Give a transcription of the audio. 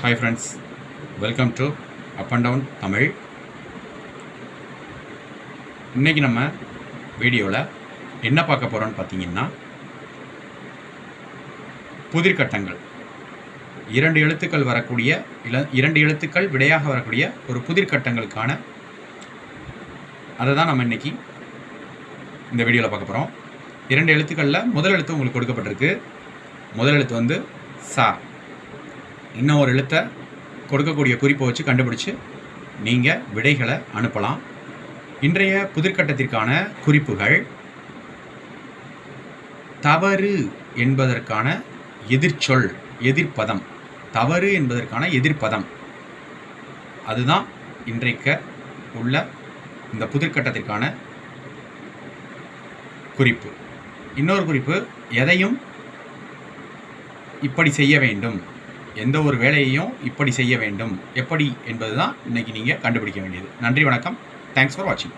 Hi friends welcome to up and down Tamil இன்றைக்கி நம்ம வீடியோவில் என்ன பார்க்க போகிறோன்னு பார்த்தீங்கன்னா புதிர்கட்டங்கள். இரண்டு எழுத்துக்கள் வரக்கூடிய இல இரண்டு எழுத்துக்கள் விடையாக வரக்கூடிய ஒரு புதிர்கட்டங்களுக்கான அதை தான் நம்ம இன்னைக்கு இந்த வீடியோவில் பார்க்க போகிறோம் இரண்டு எழுத்துக்களில் முதல் எழுத்து உங்களுக்கு கொடுக்கப்பட்டிருக்கு. முதல் எழுத்து வந்து சா. இன்னும் ஒரு எழுத்தை கொடுக்கக்கூடிய குறிப்பை வச்சு கண்டுபிடிச்சு நீங்கள் விடைகளை அனுப்பலாம். இன்றைய புதிர்கட்டத்திற்கான குறிப்புகள் தவறு என்பதற்கான எதிர்ச்சொல் எதிர்ப்பதம். தவறு என்பதற்கான எதிர்ப்பதம். அதுதான் இன்றைக்கு உள்ள இந்த புதிர்கட்டத்திற்கான குறிப்பு. இன்னொரு குறிப்பு எதையும் இப்படி செய்ய வேண்டும். எந்த ஒரு வேலையையும் இப்படி செய்ய வேண்டும். எப்படி என்பது தான் இன்றைக்கி நீங்கள் கண்டுபிடிக்க வேண்டியது. நன்றி வணக்கம். தேங்க்ஸ் ஃபார் வாட்சிங்